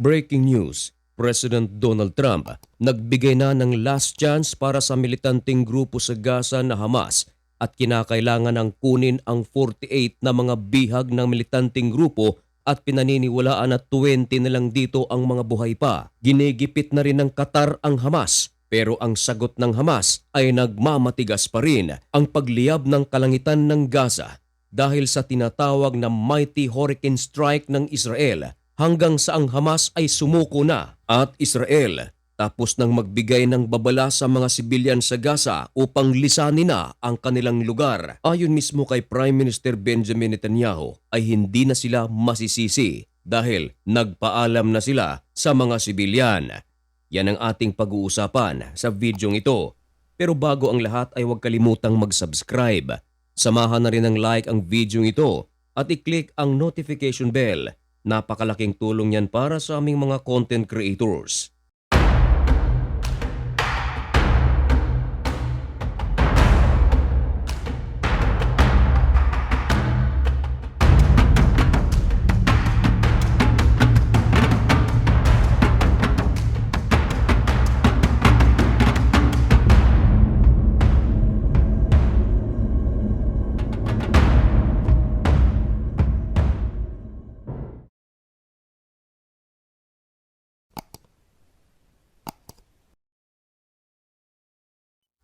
Breaking news, President Donald Trump nagbigay na ng last chance para sa militanteng grupo sa Gaza na Hamas at kinakailangan ng kunin ang 48 na mga bihag ng militanteng grupo at pinaniniwalaan na 20 na lang dito ang mga buhay pa. Ginigipit na rin ng Qatar ang Hamas pero ang sagot ng Hamas ay nagmamatigas pa rin ang pagliyab ng kalangitan ng Gaza dahil sa tinatawag na mighty hurricane strike ng Israel hanggang sa ang Hamas ay sumuko na at Israel tapos nang magbigay ng babala sa mga sibilyan sa Gaza upang lisanin na ang kanilang lugar. Ayon mismo kay Prime Minister Benjamin Netanyahu ay hindi na sila masisisi dahil nagpaalam na sila sa mga sibilyan. Yan ang ating pag-uusapan sa videong ito. Pero bago ang lahat ay huwag kalimutang mag-subscribe. Samahan na rin ng like ang videong ito at i-click ang notification bell. Napakalaking tulong yan para sa aming mga content creators.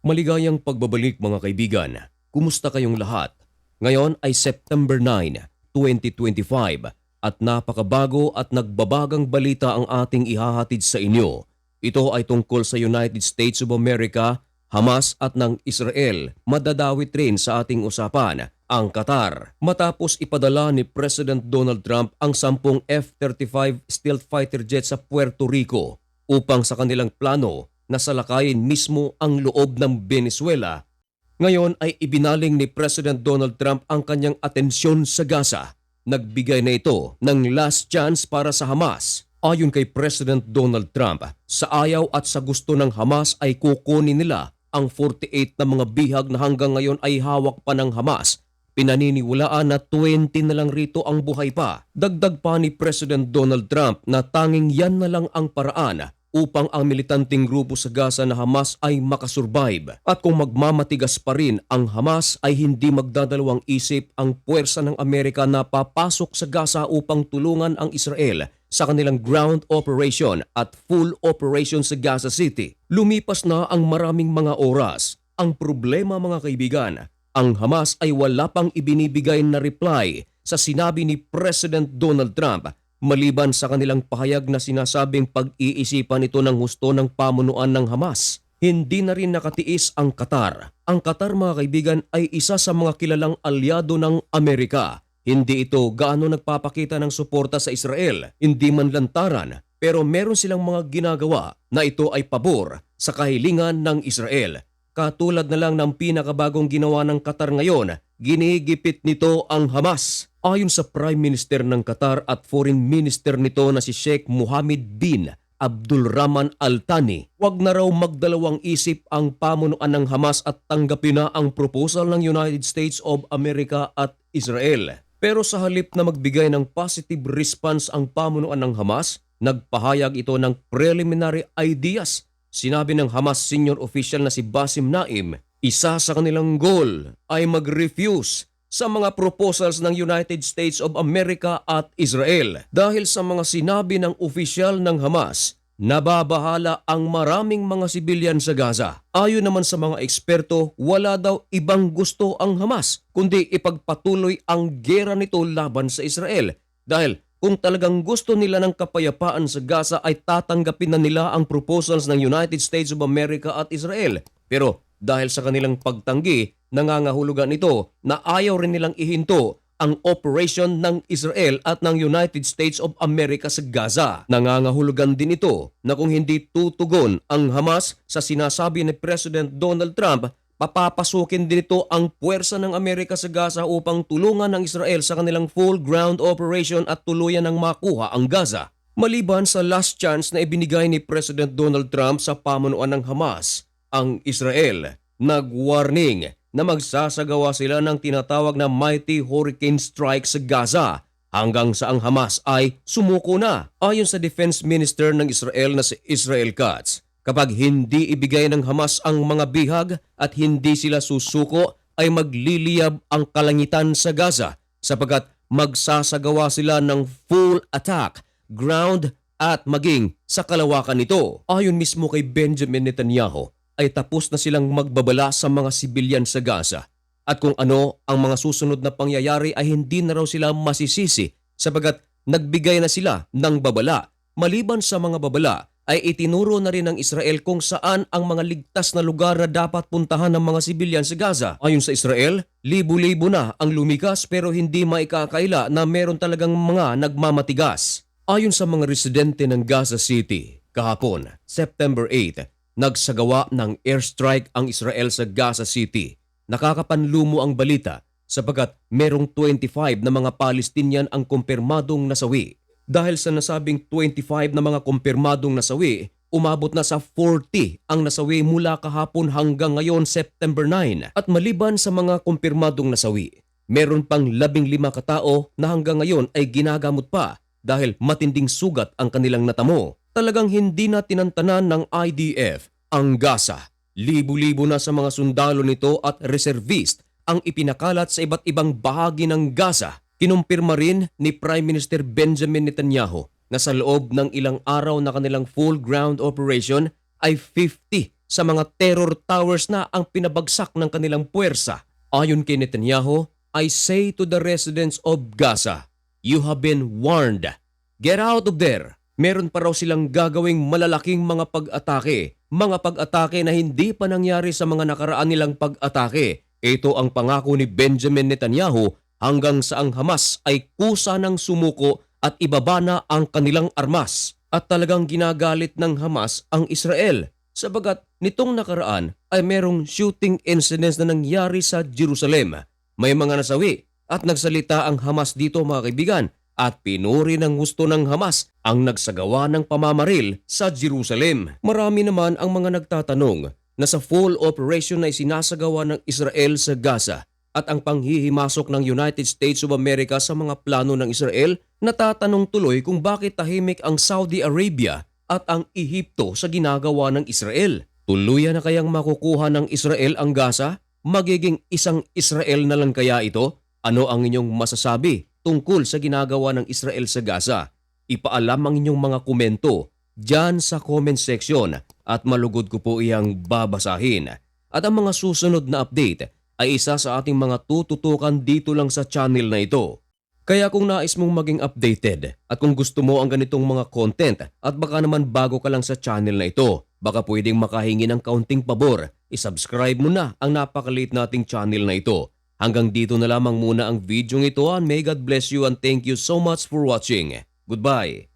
Maligayang pagbabalik mga kaibigan. Kumusta kayong lahat? Ngayon ay September 9, 2025 at napakabago at nagbabagang balita ang ating ihahatid sa inyo. Ito ay tungkol sa United States of America, Hamas at ng Israel. Madadawit rin sa ating usapan ang Qatar. Matapos ipadala ni President Donald Trump ang sampung F-35 stealth fighter jet sa Puerto Rico upang sa kanilang plano na salakayin mismo ang loob ng Venezuela. Ngayon ay ibinaling ni President Donald Trump ang kanyang atensyon sa Gaza. Nagbigay na ito ng last chance para sa Hamas. Ayon kay President Donald Trump, sa ayaw at sa gusto ng Hamas ay kukunin nila ang 48 na mga bihag na hanggang ngayon ay hawak pa ng Hamas. Pinaniniwalaan na 20 na lang rito ang buhay pa. Dagdag pa ni President Donald Trump na tanging yan na lang ang paraan upang ang militanteng grupo sa Gaza na Hamas ay makasurvive. At kung magmamatigas pa rin ang Hamas ay hindi magdadalawang isip ang puwersa ng Amerika na papasok sa Gaza upang tulungan ang Israel sa kanilang ground operation at full operation sa Gaza City. Lumipas na ang maraming mga oras. Ang problema mga kaibigan, ang Hamas ay wala pang ibinibigay na reply sa sinabi ni President Donald Trump maliban sa kanilang pahayag na sinasabing pag-iisipan ito ng husto ng pamunuan ng Hamas. Hindi na rin nakatiis ang Qatar. Ang Qatar mga kaibigan ay isa sa mga kilalang alyado ng Amerika. Hindi ito gaano nagpapakita ng suporta sa Israel, hindi man lantaran, pero meron silang mga ginagawa na ito ay pabor sa kahilingan ng Israel. Katulad na lang ng pinakabagong ginawa ng Qatar ngayon, ginigipit nito ang Hamas. Ayon sa Prime Minister ng Qatar at Foreign Minister nito na si Sheikh Mohammed bin Abdul Rahman Al Thani, wag na raw magdalawang isip ang pamunuan ng Hamas at tanggapin na ang proposal ng United States of America at Israel. Pero sa halip na magbigay ng positive response ang pamunuan ng Hamas, nagpahayag ito ng preliminary ideas. Sinabi ng Hamas senior official na si Basim Naim, isa sa kanilang goal ay mag-refuse sa mga proposals ng United States of America at Israel. Dahil sa mga sinabi ng opisyal ng Hamas, nababahala ang maraming mga sibilyan sa Gaza. Ayon naman sa mga eksperto, wala daw ibang gusto ang Hamas, kundi ipagpatuloy ang gera nito laban sa Israel. Dahil kung talagang gusto nila ng kapayapaan sa Gaza ay tatanggapin na nila ang proposals ng United States of America at Israel. Pero dahil sa kanilang pagtanggi, nangangahulugan ito na ayaw rin nilang ihinto ang operation ng Israel at ng United States of America sa Gaza. Nangangahulugan din ito na kung hindi tutugon ang Hamas sa sinasabi ni President Donald Trump, papapasukin din ito ang puwersa ng Amerika sa Gaza upang tulungan ng Israel sa kanilang full ground operation at tuluyan ng makuha ang Gaza. Maliban sa last chance na ibinigay ni President Donald Trump sa pamunuan ng Hamas, ang Israel nag-warning na magsasagawa sila ng tinatawag na Mighty Hurricane Strike sa Gaza hanggang sa ang Hamas ay sumuko na. Ayon sa Defense Minister ng Israel na si Israel Katz, kapag hindi ibigay ng Hamas ang mga bihag at hindi sila susuko ay magliliyab ang kalangitan sa Gaza sapagkat magsasagawa sila ng full attack, ground at maging sa kalawakan nito. Ayon mismo kay Benjamin Netanyahu ay tapos na silang magbabala sa mga sibilyan sa Gaza at kung ano ang mga susunod na pangyayari ay hindi na raw sila masisisi sapagkat nagbigay na sila ng babala. Maliban sa mga babala ay itinuro na rin ng Israel kung saan ang mga ligtas na lugar na dapat puntahan ng mga sibilyan sa Gaza. Ayon sa Israel, libu-libo na ang lumikas pero hindi maikakaila na meron talagang mga nagmamatigas. Ayon sa mga residente ng Gaza City, kahapon, September 8, nagsagawa ng airstrike ang Israel sa Gaza City. Nakakapanlumo ang balita sapagkat merong 25 na mga Palestinian ang kumpirmadong nasawi. Dahil sa nasabing 25 na mga kumpirmadong nasawi, umabot na sa 40 ang nasawi mula kahapon hanggang ngayon September 9. At maliban sa mga kumpirmadong nasawi, meron pang 15 katao na hanggang ngayon ay ginagamot pa dahil matinding sugat ang kanilang natamo. Talagang hindi na tinantanan ng IDF ang Gaza. Libu-libo na sa mga sundalo nito at reservist ang ipinakalat sa iba't ibang bahagi ng Gaza. Kinumpirma rin ni Prime Minister Benjamin Netanyahu na sa loob ng ilang araw na kanilang full ground operation ay 50 sa mga terror towers na ang pinabagsak ng kanilang puwersa. Ayon kay Netanyahu, I say to the residents of Gaza, you have been warned. Get out of there! Meron pa raw silang gagawing malalaking mga pag-atake, mga pag-atake na hindi pa nangyari sa mga nakaraan nilang pag-atake. Ito ang pangako ni Benjamin Netanyahu hanggang sa ang Hamas ay kusa ng sumuko at ibaba na ang kanilang armas. At talagang ginagalit ng Hamas ang Israel sabagat nitong nakaraan ay merong shooting incidents na nangyari sa Jerusalem. May mga nasawi at nagsalita ang Hamas dito mga kaibigan at pinuri ng gusto ng Hamas ang nagsagawa ng pamamaril sa Jerusalem. Marami naman ang mga nagtatanong na sa full operation na isinasagawa ng Israel sa Gaza at ang panghihimasok ng United States of America sa mga plano ng Israel, natatanong tuloy kung bakit tahimik ang Saudi Arabia at ang Ehipto sa ginagawa ng Israel. Tuluyan na kayang makukuha ng Israel ang Gaza? Magiging isang Israel na lang kaya ito? Ano ang inyong masasabi tungkol sa ginagawa ng Israel sa Gaza? Ipaalam ang inyong mga komento dyan sa comment section at malugod ko po iyang babasahin. At ang mga susunod na update ay isa sa ating mga tututukan dito lang sa channel na ito. Kaya kung nais mong maging updated at kung gusto mo ang ganitong mga content at baka naman bago ka lang sa channel na ito, baka pwedeng makahingi ng kaunting pabor, isubscribe mo na ang napakaliit nating channel na ito. Hanggang dito na lamang muna ang video ito and may God bless you and thank you so much for watching. Goodbye!